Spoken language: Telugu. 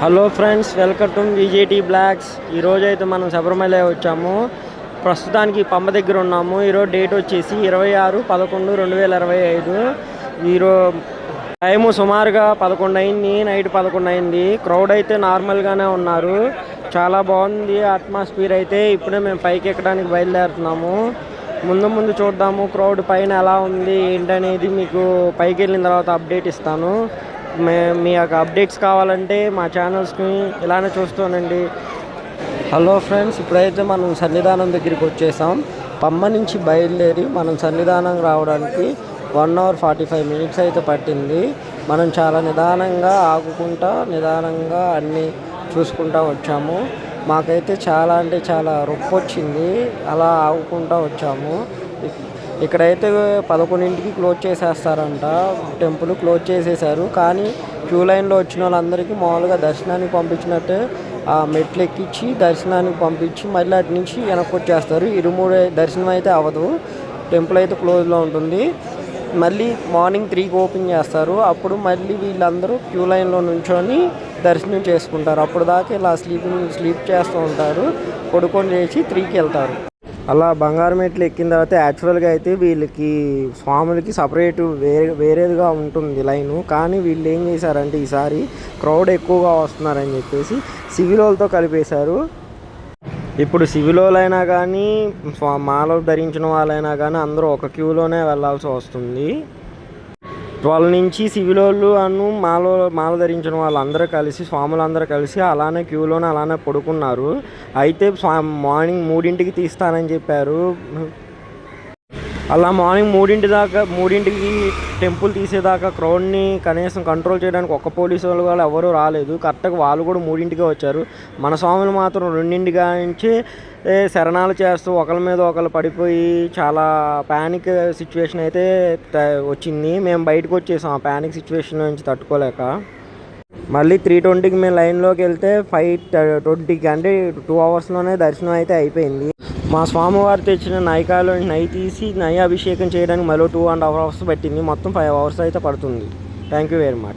Hello friends welcome to VJT blogs ఈరోజు అయితే మనం శబరిమల వచ్చాము. ప్రస్తుతానికి పంప దగ్గర ఉన్నాము. ఈరోజు డేట్ వచ్చేసి ఇరవై ఆరు పదకొండు రెండు వేల ఇరవై ఐదు. ఈరోజు టైము సుమారుగా పదకొండు అయింది నైట్ పదకొండు అయింది. క్రౌడ్ అయితే నార్మల్గానే ఉన్నారు. చాలా బాగుంది అట్మాస్ఫియర్ అయితే. ఇప్పుడే మేము పైకి ఎక్కడానికి బయలుదేరుతున్నాము. ముందు ముందు చూద్దాము క్రౌడ్ పైన ఎలా ఉంది ఏంటనేది మీకు పైకి వెళ్ళిన తర్వాత అప్డేట్ ఇస్తాను. మే మీ యొక్క అప్డేట్స్ కావాలంటే మా ఛానల్స్ని ఇలానే చూస్తానండి. హలో ఫ్రెండ్స్ ఇప్పుడైతే మనం సన్నిధానం దగ్గరికి వచ్చేసాం. పమ్మ నుంచి బయలుదేరి మనం సన్నిధానం రావడానికి one hour forty five minutes అయితే పట్టింది. మనం చాలా నిదానంగా ఆగుకుంటా నిదానంగా అన్నీ చూసుకుంటా వచ్చాము. మాకైతే చాలా అంటే చాలా రొప్పొచ్చింది. అలా ఆగుకుంటా వచ్చాము. ఇక్కడైతే పదకొండింటికి క్లోజ్ చేసేస్తారంట. టెంపుల్ క్లోజ్ చేసేసారు కానీ క్యూ లైన్లో వచ్చిన వాళ్ళందరికీ మామూలుగా దర్శనానికి పంపించినట్టే ఆ మెట్లు ఎక్కించి దర్శనానికి పంపించి మళ్ళీ అటు నుంచి వెనక్కి వచ్చేస్తారు. ఇరుమూడు దర్శనం అయితే అవ్వదు. టెంపుల్ అయితే క్లోజ్లో ఉంటుంది. మళ్ళీ మార్నింగ్ త్రీకి ఓపెన్ చేస్తారు. అప్పుడు మళ్ళీ వీళ్ళందరూ క్యూ లైన్లో నుంచొని దర్శనం చేసుకుంటారు. అప్పుడు దాకా ఇలా స్లీపింగ్ స్లీప్ చేస్తూ ఉంటారు. పడుకొని చేసి త్రీకి వెళ్తారు. అలా బంగారం మెట్లు ఎక్కిన తర్వాత యాక్చువల్గా అయితే వీళ్ళకి స్వాములకి సపరేట్ వేరే వేరేదిగా ఉంటుంది లైను. కానీ వీళ్ళు ఏం చేశారంటే ఈసారి క్రౌడ్ ఎక్కువగా వస్తున్నారని చెప్పేసి సివిల్ వాళ్ళతో కలిపేశారు. ఇప్పుడు సివిల్ కానీ స్వా- మాల ధరించిన వాళ్ళైనా కానీ అందరూ ఒక క్యూలోనే వెళ్ళాల్సి వస్తుంది. వాళ్ళ నుంచి సివిల్ వాళ్ళు అను మాల మాల ధరించిన వాళ్ళందరూ కలిసి స్వాములందరూ కలిసి అలానే క్యూలోనే అలానే పడుకున్నారు. అయితే స్వా మార్నింగ్ మూడింటికి తీస్తానని చెప్పారు. అలా మార్నింగ్ మూడింటి దాకా మూడింటికి టెంపుల్ తీసేదాకా క్రౌడ్ని కనీసం కంట్రోల్ చేయడానికి ఒక్క పోలీసు వాళ్ళు కూడా ఎవరూ రాలేదు. కరెక్ట్గా వాళ్ళు కూడా మూడింటికే వచ్చారు. మన స్వాములు మాత్రం రెండింటిగా నుంచి శరణాలు చేస్తూ ఒకరి మీద ఒకరు పడిపోయి చాలా ప్యానిక్ సిచ్యువేషన్ అయితే వచ్చింది. మేము బయటకు వచ్చేసాం. ఆ ప్యానిక్ సిచ్యువేషన్ నుంచి తట్టుకోలేక. మళ్ళీ త్రీ ట్వంటీకి మేము లైన్లోకి వెళ్తే ఫైవ్ ట్వంటీకి అంటే టూ అవర్స్లోనే దర్శనం అయితే అయిపోయింది. మా స్వామివారు తెచ్చిన నైకాలో నై తీసి నై అభిషేకం చేయడానికి మరో టూ అండ్ హాఫ్ అవర్స్ పట్టింది. మొత్తం ఫైవ్ అవర్స్ అయితే పడుతుంది. Thank you very much